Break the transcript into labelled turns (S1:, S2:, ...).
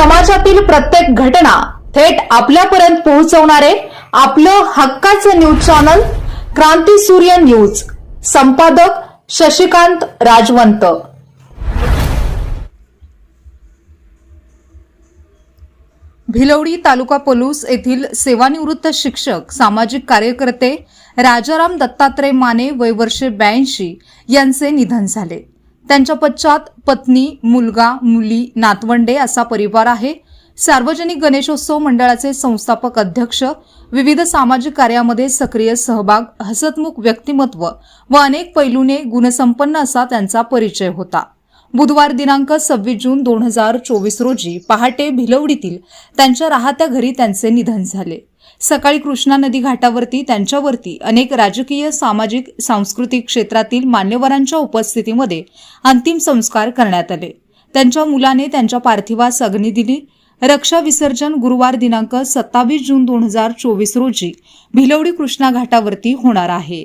S1: समाजातील प्रत्येक घटना थेट आपल्यापर्यंत पोहोचवणारे आपलं हक्काचं न्यूज चॅनल क्रांती सूर्य न्यूज. संपादक शशिकांत राजवंत. भिलवडी तालुका पोलूस येथील सेवानिवृत्त शिक्षक सामाजिक कार्यकर्ते राजाराम दत्तात्रय माने वय वर्षे ब्याऐंशी यांचे निधन झाले. त्यांच्या पश्चात पत्नी मुलगा मुली नातवंडे असा परिवार आहे. सार्वजनिक गणेशोत्सव मंडळाचे संस्थापक अध्यक्ष विविध सामाजिक कार्यामध्ये सक्रिय सहभाग हसतमुख व्यक्तिमत्व व अनेक पैलूने गुणसंपन्न असा त्यांचा परिचय होता. बुधवार दिनांक सव्वीस जून दोन हजार चोवीस रोजी पहाटे भिलवडीतील त्यांच्या राहत्या घरी त्यांचे निधन झाले. सकाळी कृष्णा नदी घाटावरती त्यांच्यावरती अनेक राजकीय सामाजिक सांस्कृतिक क्षेत्रातील मान्यवरांच्या उपस्थितीमध्ये अंतिम संस्कार करण्यात आले. त्यांच्या मुलाने त्यांच्या पार्थिवास अग्नी दिली. रक्षा विसर्जन गुरुवार दिनांक सत्तावीस जून दोन हजार चोवीस रोजी भिलवडी कृष्णा घाटावरती होणार आहे.